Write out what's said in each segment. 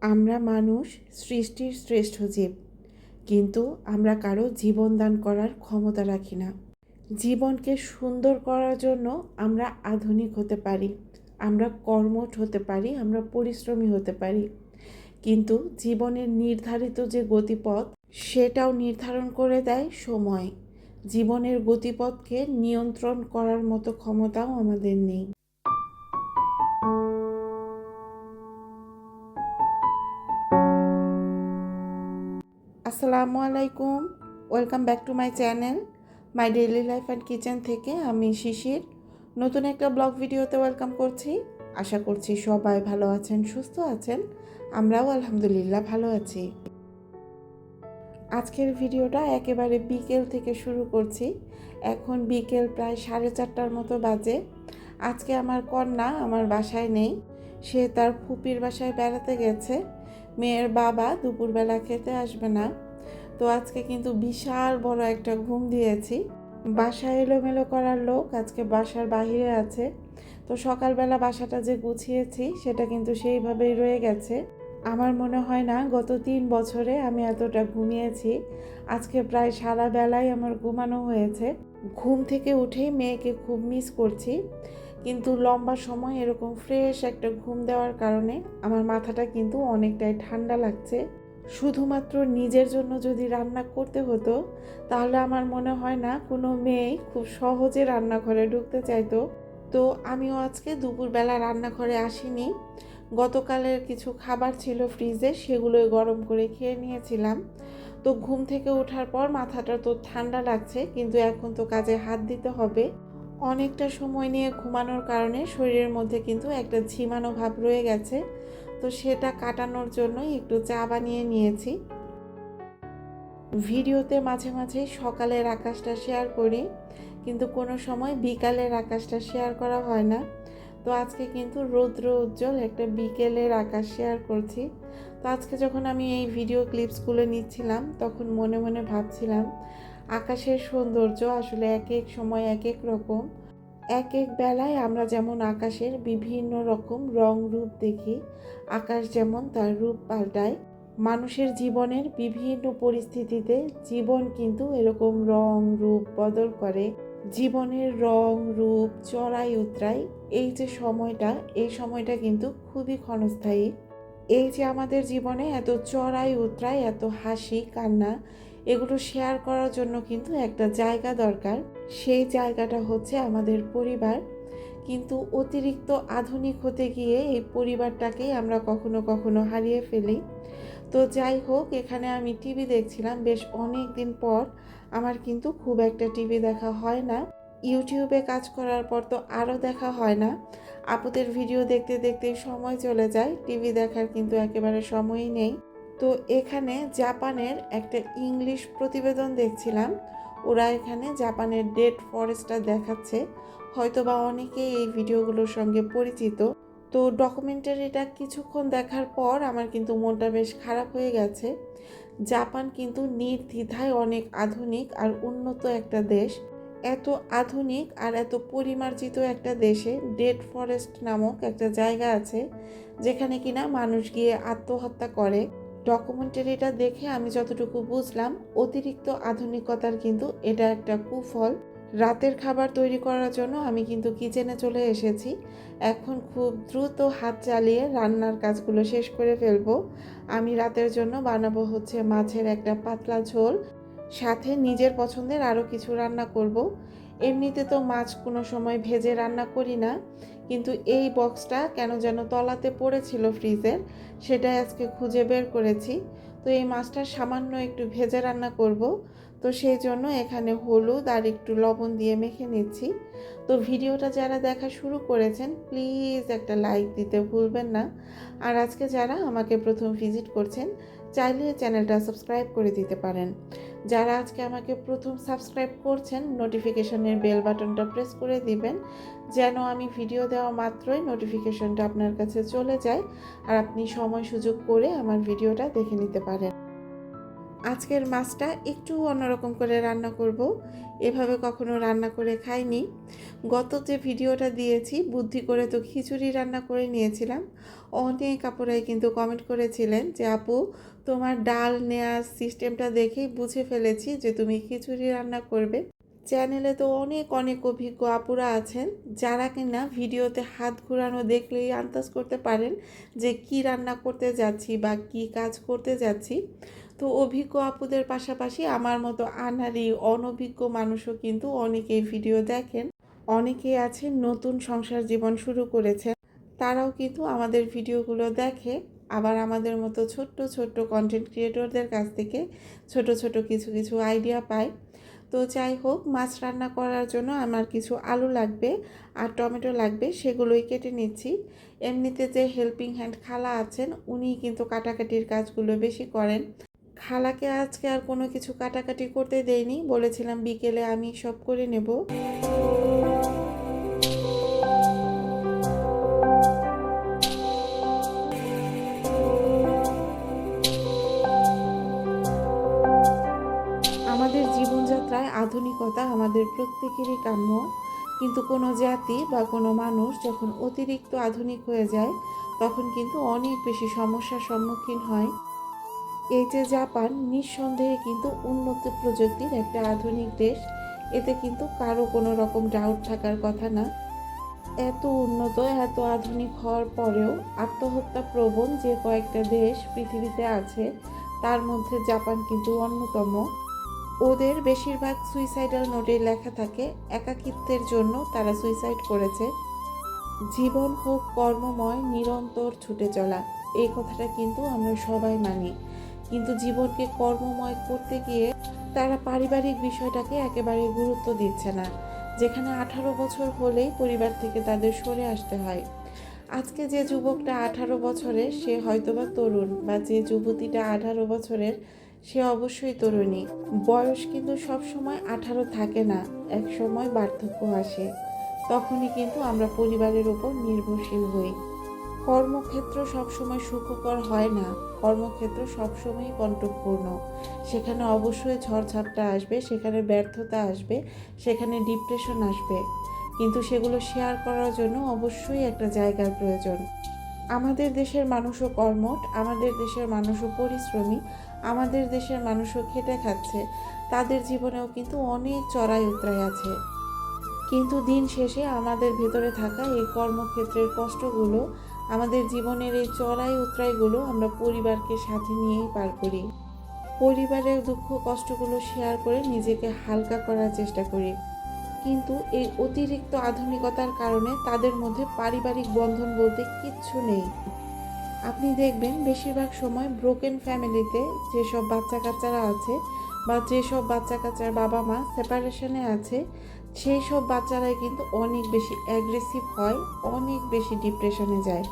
আমরা মানুষ, সৃষ্টির শ্রেষ্ঠ জীব। কিন্তু আমরা কারও জীবন দান করার ক্ষমতা রাখি না। জীবনকে সুন্দর করার জন্য আমরা আধুনিক হতে পারি। আমরা কর্মঠ হতে পারি, আমরা পরিশ্রমী হতে পারি। কিন্তু জীবনের নির্ধারিত যে গতিপথ, সেটাও নির্ধারণ করে দেয় সময়। জীবনের গতিপথকে নিয়ন্ত্রণ করার মতো ক্ষমতাও আমাদের নেই। আসসালামু আলাইকুম welcome back to my channel, my daily life and kitchen থেকে আমি শিশির। নতুন একটা ব্লগ ভিডিওতে ওয়েলকাম করছি। আশা করছি সবাই ভালো আছেন, সুস্থ আছেন। আমরাও আলহামদুলিল্লাহ ভালো আছি। আজকের ভিডিওটা একেবারে বিকেল থেকে শুরু করছি। এখন বিকেল প্রায় সাড়ে চারটার মতো বাজে। আজকে আমার কন্যা আমার বাসায় নেই। সে তার ফুপির বাসায় বেড়াতে গেছে। মেয়ের বাবা দুপুরবেলা খেতে আসবে না। তো আজকে কিন্তু বিশাল বড় একটা ঘুম দিয়েছি। বাসা এলোমেলো করার লোক আজকে বাসার বাহিরে আছে। তো সকালবেলা বাসাটা যে গুছিয়েছি, সেটা কিন্তু সেইভাবেই রয়ে গেছে। আমার মনে হয় না গত তিন বছরে আমি এতটা ঘুমিয়েছি। আজকে প্রায় সারা বেলায় আমার ঘুমানো হয়েছে। ঘুম থেকে উঠেই মেয়েকে খুব মিস করছি। কিন্তু লম্বা সময় এরকম ফ্রেশ একটা ঘুম দেওয়ার কারণে আমার মাথাটা কিন্তু অনেকটাই ঠান্ডা লাগছে। শুধুমাত্র নিজের জন্য যদি রান্না করতে হতো, তাহলে আমার মনে হয় না কোনো মেয়েই খুব সহজে রান্নাঘরে ঢুকতে চাইতো। তো আমিও আজকে দুপুরবেলা রান্নাঘরে আসিনি। গতকালের কিছু খাবার ছিল ফ্রিজে সেগুলোই গরম করে খেয়ে নিয়েছিলাম। তো ঘুম থেকে ওঠার পর মাথাটা তো ঠান্ডা লাগছে, কিন্তু এখন তো কাজে হাত দিতে হবে। অনেকটা সময় নিয়ে ঘুমানোর কারণে শরীরের মধ্যে কিন্তু একটা ঝিমানো ভাব রয়ে গেছে। তো সেটা কাটানোর জন্যই একটু চা বানিয়ে নিয়েছি। ভিডিওতে মাঝে মাঝে সকালের আকাশটা শেয়ার করি, কিন্তু কোনো সময় বিকালের আকাশটা শেয়ার করা হয় না। তো আজকে কিন্তু রৌদ্র উজ্জ্বল একটা বিকেলের আকাশ শেয়ার করছি। তো আজকে যখন আমি এই ভিডিও ক্লিপসগুলো নিচ্ছিলাম, তখন মনে মনে ভাবছিলাম আকাশের সৌন্দর্য আসলে এক এক সময় এক এক রকম। এক এক বেলায় আমরা যেমন আকাশের বিভিন্ন রকম রং রূপ দেখি, আকাশ যেমন তার রূপ পাল্টায়, মানুষের জীবনের বিভিন্ন পরিস্থিতিতে জীবন কিন্তু এরকম রং রূপ বদল করে। জীবনের রং রূপ চড়াই উতরাই, এই যে সময়টা, এই সময়টা কিন্তু খুবই ক্ষণস্থায়ী। এই যে আমাদের জীবনে এত চড়াই উতরাই, এত হাসি কান্না এগুলো শেয়ার করার জন্য কিন্তু একটা জায়গা দরকার। সেই জায়গাটা হচ্ছে আমাদের পরিবার। কিন্তু অতিরিক্ত আধুনিক হতে গিয়ে এই পরিবারটাকেই আমরা কখনো কখনো হারিয়ে ফেলি। তো যাই হোক, এখানে আমি টিভি দেখছিলাম। বেশ অনেক দিন পর আমার কিন্তু খুব একটা টিভি দেখা হয় না। ইউটিউবে কাজ করার পর তো আরও দেখা হয় না। আপুদের ভিডিও দেখতে দেখতে সময় চলে যায়। টিভি দেখার কিন্তু একেবারে সময়ই নেই। তো এখানে জাপানের একটা ইংলিশ প্রতিবেদন দেখছিলাম। ওরা এখানে জাপানের ডেড ফরেস্টটা দেখাচ্ছে। হয়তো বা অনেকেই এই ভিডিওগুলোর সঙ্গে পরিচিত। তো ডকুমেন্টারিটা কিছুক্ষণ দেখার পর আমার কিন্তু মনটা বেশ খারাপ হয়ে গেছে। জাপান কিন্তু নির্দ্বিধায় অনেক আধুনিক আর উন্নত একটা দেশ। এত আধুনিক আর এত পরিমার্জিত একটা দেশে ডেড ফরেস্ট নামক একটা জায়গা আছে, যেখানে কিনা মানুষ গিয়ে আত্মহত্যা করে। ডকুমেন্টারিটা দেখে আমি যতটুকু বুঝলাম, অতিরিক্ত আধুনিকতার কিন্তু এটা একটা কুফল। রাতের খাবার তৈরি করার জন্য আমি কিন্তু কিচেনে চলে এসেছি। এখন খুব দ্রুত হাত চালিয়ে রান্নার কাজগুলো শেষ করে ফেলব। আমি রাতের জন্য বানাবো হচ্ছে মাছের একটা পাতলা ঝোল। সাথে নিজের পছন্দের আরও কিছু রান্না করব। এমনিতে তো মাছ কোনো সময় ভেজে রান্না করি না, কিন্তু এই বক্সটা কেন যেন তলাতে পড়েছিল ফ্রিজের সেটাই আজকে খুঁজে বের করেছি। তো এই মাছটা সামান্য একটু ভেজে রান্না করব। তো সেই জন্য এখানে হলুদ আর একটু লবণ দিয়ে মেখে নিচ্ছি। তো ভিডিওটা যারা দেখা শুরু করেছেন, প্লিজ একটা লাইক দিতে ভুলবেন না। আর আজকে যারা আমাকে প্রথম ভিজিট করছেন চাইলে চ্যানেলটা সাবস্ক্রাইব করে দিতে পারেন। যারা আজকে আমাকে প্রথম সাবস্ক্রাইব করছেন নোটিফিকেশনের বেল বাটনটা প্রেস করে দিবেন, যেন আমি ভিডিও দেওয়া মাত্রই নোটিফিকেশনটা আপনার কাছে চলে যায় আর আপনি সময় সুযোগ করে আমার ভিডিওটা দেখে নিতে পারেন। আজকের মাছটা একটু অন্যরকম করে রান্না করব। এভাবে কখনো রান্না করে খাইনি। গত যে ভিডিওটা দিয়েছি, বুদ্ধি করে তো খিচুড়ি রান্না করে নিয়েছিলাম। অনেক কাপড়াই কিন্তু কমেন্ট করেছিলেন যে, আপু, তোমার ডাল নেওয়ার সিস্টেমটা দেখেই বুঝে ফেলেছি যে তুমি খিচুড়ি রান্না করবে। চ্যানেলে তো অনেক অনেক অভিজ্ঞ আপুরা আছেন। যারা কিনা ভিডিওতে হাত ঘুরানো দেখলেই আন্দাজ করতে পারেন যে কি রান্না করতে যাচ্ছি বা কি কাজ করতে যাচ্ছি। তো অভিজ্ঞ আপুদের পাশাপাশি আমার মতো আনারি অনভিজ্ঞ মানুষও কিন্তু অনেকেই ভিডিও দেখেন। অনেকেই আছেন নতুন সংসার জীবন শুরু করেছেন। তারাও কিন্তু আমাদের ভিডিওগুলো দেখে। আবার আমাদের মতো ছোট্ট ছোট্ট কন্টেন্ট ক্রিয়েটরদের কাছ থেকে ছোট ছোট কিছু কিছু আইডিয়া পায় তো যাই হোক, মাছ রান্না করার জন্য আমার কিছু আলু লাগবে আর টমেটো লাগবে, সেগুলোই কেটে নিচ্ছি। এমনিতে যে হেল্পিং হ্যান্ড খালা আছেন উনি কিন্তু কাটাকাটির কাজগুলো বেশি করেন। খালাকে আজকে আর কোনো কিছু কাটাকাটি করতে দেয়নি বলেছিলাম বিকেলে আমি সব করে নেব। আমাদের জীবনযাত্রায় আধুনিকতা আমাদের প্রত্যেকেরই কাম্য। কিন্তু কোনো জাতি বা কোনো মানুষ যখন অতিরিক্ত আধুনিক হয়ে যায়, তখন কিন্তু অনেক বেশি সমস্যার সম্মুখীন হয়। এই যে জাপান নিঃসন্দেহে কিন্তু উন্নত প্রযুক্তির একটা আধুনিক দেশ। এতে কিন্তু কারও কোনো রকম ডাউট থাকার কথা না। এত উন্নত, এত আধুনিক হওয়ার পরেও আত্মহত্যা প্রবণ যে কয়েকটা দেশ পৃথিবীতে আছে, তার মধ্যে জাপান কিন্তু অন্যতম। ওদের বেশিরভাগ সুইসাইডাল নোটে লেখা থাকে, একাকিত্বের জন্য তারা সুইসাইড করেছে। জীবন হোক কর্মময়, নিরন্তর ছুটে চলা, এই কথাটা কিন্তু আমরা সবাই মানি। কিন্তু জীবনকে কর্মময় করতে গিয়ে তারা পারিবারিক বিষয়টাকে একেবারে গুরুত্ব দিচ্ছে না, যেখানে আঠারো বছর হলেই পরিবার থেকে তাদের সরে আসতে হয়। আজকে যে যুবকটা আঠারো বছরের, সে হয়তোবা তরুণ বা যে যুবতীটা আঠারো বছরের, সে অবশ্যই তরুণী। বয়স কিন্তু সব সময় আঠারো থাকে না এক সময় বার্ধক্য আসে। তখনই কিন্তু আমরা পরিবারের ওপর নির্ভরশীল হই। কর্মক্ষেত্র সবসময় সুখকর হয় না। কর্মক্ষেত্র সবসময়ই কণ্টকপূর্ণ সেখানে অবশ্যই ঝড়ঝাপটা আসবে, সেখানে ব্যর্থতা আসবে, সেখানে ডিপ্রেশন আসবে। কিন্তু সেগুলো শেয়ার করার জন্য অবশ্যই একটা জায়গার প্রয়োজন। আমাদের দেশের মানুষও কর্মঠ, আমাদের দেশের মানুষও পরিশ্রমী, আমাদের দেশের মানুষও খেটে খাচ্ছে। তাদের জীবনেও কিন্তু অনেক চড়াই উতরাই আছে। কিন্তু দিন শেষে আমাদের ভেতরে থাকা এই কর্মক্ষেত্রের কষ্টগুলো আমাদের জীবনের এই চড়াই উতরাইগুলো আমরা পরিবারকে সাথে নিয়েই পার করি। পরিবারের দুঃখ কষ্টগুলো শেয়ার করে নিজেকে হালকা করার চেষ্টা করি। কিন্তু এই অতিরিক্ত আধুনিকতার কারণে তাদের মধ্যে পারিবারিক বন্ধন বলতে কিচ্ছু নেই। আপনি দেখবেন বেশিরভাগ সময় ব্রোকেন ফ্যামিলিতে যেসব বাচ্চা কাচ্চারা আছে বা যেসব বাচ্চা কাচ্চার বাবা মা সেপারেশনে আছে সেই সব বাচ্চারাই কিন্তু অনেক বেশি অ্যাগ্রেসিভ হয়, অনেক বেশি ডিপ্রেশনে যায়।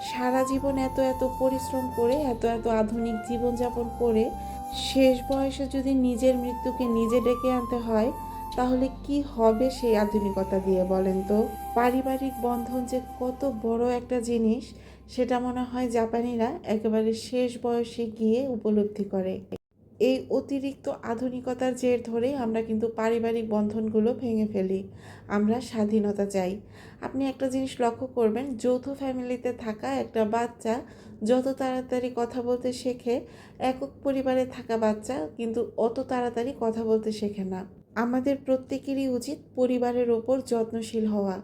সারা জীবন এত এত পরিশ্রম করে, এত এত আধুনিক জীবনযাপন করে, শেষ বয়সে যদি নিজের মৃত্যুকে নিজে ডেকে আনতে হয়, তাহলে কি হবে সেই আধুনিকতা দিয়ে বলেন তো? পারিবারিক বন্ধন যে কত বড় একটা জিনিস, সেটা মনে হয় জাপানিরা একেবারে শেষ বয়সে গিয়ে উপলব্ধি করে। এই অতিরিক্ত আধুনিকতার জের ধরে আমরা কিন্তু পারিবারিক বন্ধনগুলো ভেঙে ফেলি। আমরা স্বাধীনতা চাই। আপনি একটা জিনিস লক্ষ্য করবেন, যৌথ ফ্যামিলিতে থাকা একটা বাচ্চা যত তাড়াতাড়ি কথা বলতে শেখে, একক পরিবারে থাকা বাচ্চা কিন্তু অত তাড়াতাড়ি কথা বলতে শেখে না। আমাদের প্রত্যেকেরই উচিত পরিবারের ওপর যত্নশীল হওয়া,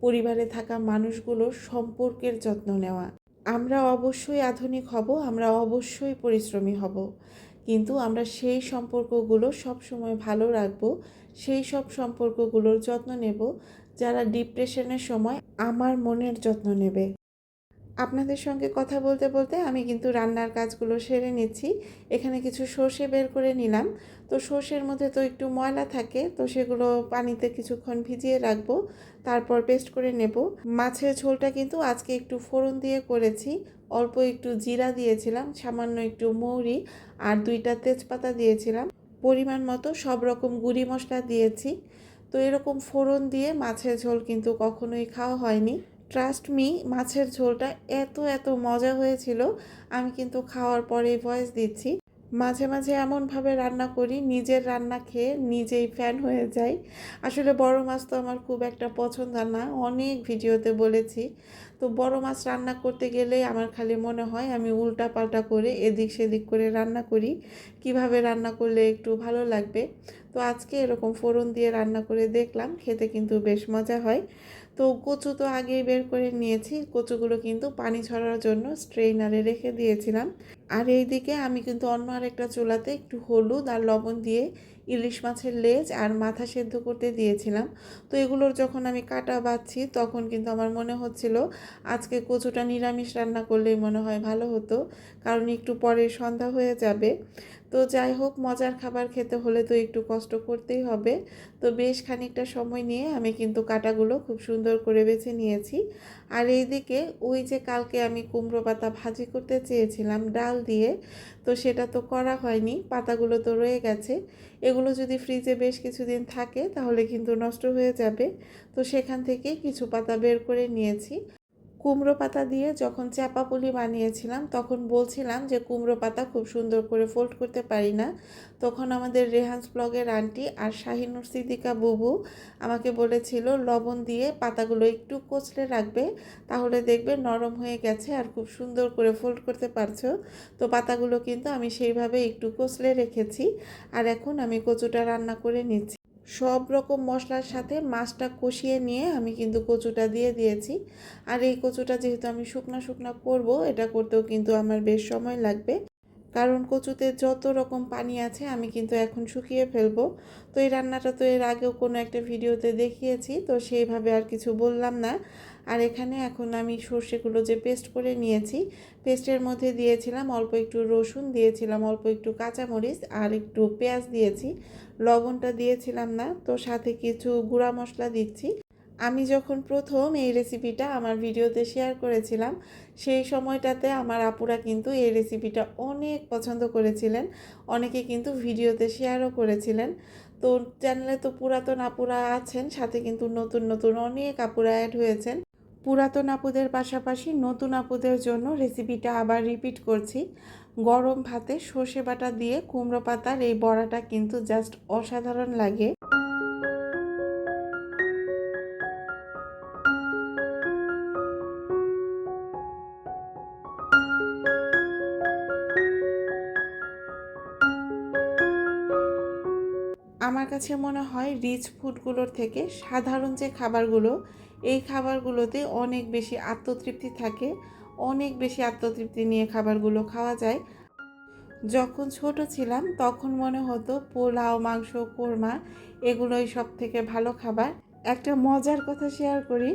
পরিবারে থাকা মানুষগুলোর সম্পর্কের যত্ন নেওয়া। আমরা অবশ্যই আধুনিক হব, আমরা অবশ্যই পরিশ্রমী হব। কিন্তু আমরা সেই সম্পর্কগুলো সব সময় ভালো রাখব, সেই সব সম্পর্কগুলোর যত্ন নেব যারা ডিপ্রেশনের সময় আমার মনের যত্ন নেবে। আপনাদের সঙ্গে কথা বলতে বলতে আমি কিন্তু রান্নার কাজগুলো সেরে নিচ্ছি। এখানে কিছু সর্ষে বের করে নিলাম। তো সর্ষের মধ্যে তো একটু ময়লা থাকে, তো সেগুলো পানিতে কিছুক্ষণ ভিজিয়ে রাখব। তারপর পেস্ট করে নেব। মাছের ঝোলটা কিন্তু আজকে একটু ফোড়ন দিয়ে করেছি। অল্প একটু জিরা দিয়েছিলাম, সামান্য একটু মৌরি আর দুইটা তেজপাতা দিয়েছিলাম। পরিমাণ মতো সব রকম গুঁড়ি মশলা দিয়েছি। তো এরকম ফোড়ন দিয়ে মাছের ঝোল কিন্তু কখনোই খাওয়া হয়নি। ট্রাস্ট মি মাছের ঝোলটা এত এত মজা হয়েছিল। আমি কিন্তু খাওয়ার পরে ভয়েস দিচ্ছি। মাঝে মাঝে এমনভাবে রান্না করি, নিজের রান্না খেয়ে নিজেই ফ্যান হয়ে যাই। আসলে বড় মাছ তো আমার খুব একটা পছন্দ না, অনেক ভিডিওতে বলেছি। তো বড় মাছ রান্না করতে গেলে আমার খালি মনে হয় আমি উল্টা পাল্টা করে এদিক সেদিক করে রান্না করি। কীভাবে রান্না করলে একটু ভালো লাগবে? তো আজকে এরকম ফোড়ন দিয়ে রান্না করে দেখলাম, খেতে কিন্তু বেশ মজা হয়। তো কচু তো আগেই বের করে নিয়েছি, কচুগুলো কিন্তু পানি ছড়ার জন্য স্ট্রেইনারে রেখে দিয়েছিলাম। আর এই দিকে আমি কিন্তু অন্য আরেকটা চুলাতে একটু হলুদ আর লবণ দিয়ে ইলিশ মাছের লেজ আর মাথা সেদ্ধ করতে দিয়েছিলাম। তো এগুলোর যখন আমি কাটা বাচ্ছি, তখন কিন্তু আমার মনে হচ্ছিল আজকে কচুটা নিরামিষ রান্না করলেই মনে হয় ভালো হতো, কারণ একটু পরে সন্ধ্যা হয়ে যাবে। তো যাই হোক মজার খাবার খেতে হলে তো একটু কষ্ট করতেই হবে। তো বেশ খানিকটা সময় নিয়ে আমি কিন্তু কাটাগুলো খুব সুন্দর করে বেছে নিয়েছি। আর এইদিকে ওই যে কালকে আমি কুমড়ো পাতা ভাজি করতে চেয়েছিলাম ডাল দিয়ে, তো সেটা তো করা হয়নি, পাতাগুলো তো রয়ে গেছে। এগুলো যদি ফ্রিজে বেশ কিছুদিন থাকে তাহলে কিন্তু নষ্ট হয়ে যাবে। তো সেখান থেকে কিছু পাতা বের করে নিয়েছি। কুমড়ো পাতা দিয়ে যখন চাপা পুলি বানিয়েছিলাম, তখন বলছিলাম যে কুমড়ো পাতা খুব সুন্দর করে ফোল্ড করতে পারি না। তখন আমাদের রেহান্স ব্লগের আন্টি আর শাহিনুর সিদ্দিকা বুবু আমাকে বলেছিল, লবণ দিয়ে পাতাগুলো একটু কচলে রাখবে, তাহলে দেখবে নরম হয়ে গেছে আর খুব সুন্দর করে ফোল্ড করতে পারছ। তো পাতাগুলো কিন্তু আমি সেইভাবে একটু কচলে রেখেছি আর এখন আমি কচুটা রান্না করে নিচ্ছি। সব রকম মশলার সাথে মাছটা কষিয়ে নিয়ে আমি কিন্তু কচুটা দিয়ে দিয়েছি। আর এই কচুটা যেহেতু আমি শুকনো শুকনো করব, এটা করতেও কিন্তু আমার বেশ সময় লাগবে। কারণ কচুতে যত রকম পানি আছে, আমি কিন্তু এখন শুকিয়ে ফেলব। তো এই রান্নাটা তো এর আগেও কোনো একটা ভিডিওতে দেখিয়েছি, তো সেইভাবে আর কিছু বললাম না। আর এখানে এখন আমি সর্ষেগুলো যে পেস্ট করে নিয়েছি, পেস্টের মধ্যে দিয়েছিলাম অল্প একটু রসুন, দিয়েছিলাম অল্প একটু কাঁচামরিচ আর একটু পেঁয়াজ দিয়েছি। লবণটা দিয়েছিলাম না, তো সাথে কিছু গুঁড়া মশলা দিচ্ছি। আমি যখন প্রথম এই রেসিপিটা আমার ভিডিওতে শেয়ার করেছিলাম, সেই সময়টাতে আমার আপুরা কিন্তু এই রেসিপিটা অনেক পছন্দ করেছিলেন। অনেকে কিন্তু ভিডিওতে শেয়ারও করেছিলেন। তো চ্যানেলে তো পুরাতন আপুরা আছেন, সাথে কিন্তু নতুন নতুন অনেক আপুরা অ্যাড হয়েছেন। পুরাতন আপুদের পাশাপাশি নতুন আপুদের জন্য রেসিপিটা আবার রিপিট করছি। গরম ভাতে সর্ষে বাটা দিয়ে কুমড়ো পাতার এই বড়াটা কিন্তু জাস্ট অসাধারণ লাগে। কাছে মনে হয় রিচ ফুডগুলোর থেকে সাধারণ যে খাবারগুলো, এই খাবারগুলোতে অনেক বেশি আত্মতৃপ্তি থাকে, অনেক বেশি আত্মতৃপ্তি নিয়ে খাবারগুলো খাওয়া যায়। যখন ছোট ছিলাম তখন মনে হতো পোলাও, মাংস, কোরমা এগুলোই সব থেকে ভালো খাবার। একটা মজার কথা শেয়ার করি,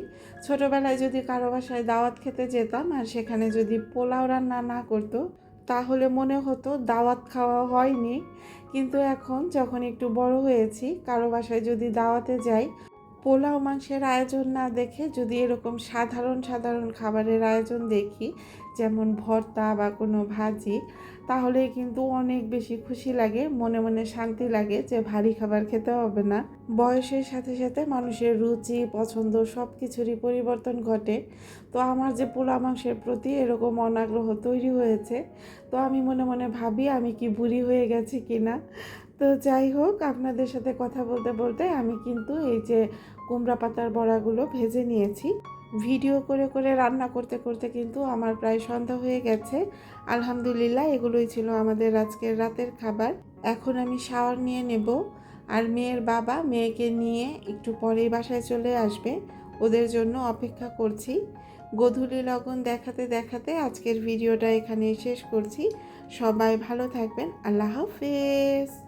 ছোটবেলায় যদি কারও বাসায় দাওয়াত খেতে যেতাম আর সেখানে যদি পোলাও রান্না না করতো, তাহলে মনে হতো দাওয়াত খাওয়া হয়নি। কিন্তু এখন যখন একটু বড় হয়েছি কারও বাসায় যদি দাওয়াতে যাই পোলাও মাংসের আয়োজন না দেখে যদি এরকম সাধারণ সাধারণ খাবারের আয়োজন দেখি, যেমন ভর্তা বা কোনো ভাজি তাহলে কিন্তু অনেক বেশি খুশি লাগে, মনে মনে শান্তি লাগে যে ভারী খাবার খেতে হবে না। বয়সের সাথে সাথে মানুষের রুচি, পছন্দ সব কিছুরই পরিবর্তন ঘটে। তো আমার যে পোলা মাংসের প্রতি এরকম অনাগ্রহ তৈরি হয়েছে, তো আমি মনে মনে ভাবি আমি কি বুড়ি হয়ে গেছি কি না তো যাই হোক, আপনাদের সাথে কথা বলতে বলতে আমি কিন্তু এই যে কুমড়া পাতার বড়াগুলো ভেজে নিয়েছি। ভিডিও করে করে রান্না করতে করতে কিন্তু আমার প্রায় সন্ধ্যা হয়ে গেছে। আলহামদুলিল্লাহ এগুলোই ছিল আমাদের আজকের রাতের খাবার। এখন আমি শাওয়ার নিয়ে নেব আর মেয়ের বাবা মেয়েকে নিয়ে একটু পরেই বাসায় চলে আসবে। ওদের জন্য অপেক্ষা করছি। গধূলি লগন দেখাতে দেখাতে আজকের ভিডিওটা এখানে শেষ করছি। সবাই ভালো থাকবেন। আল্লাহ হাফেজ।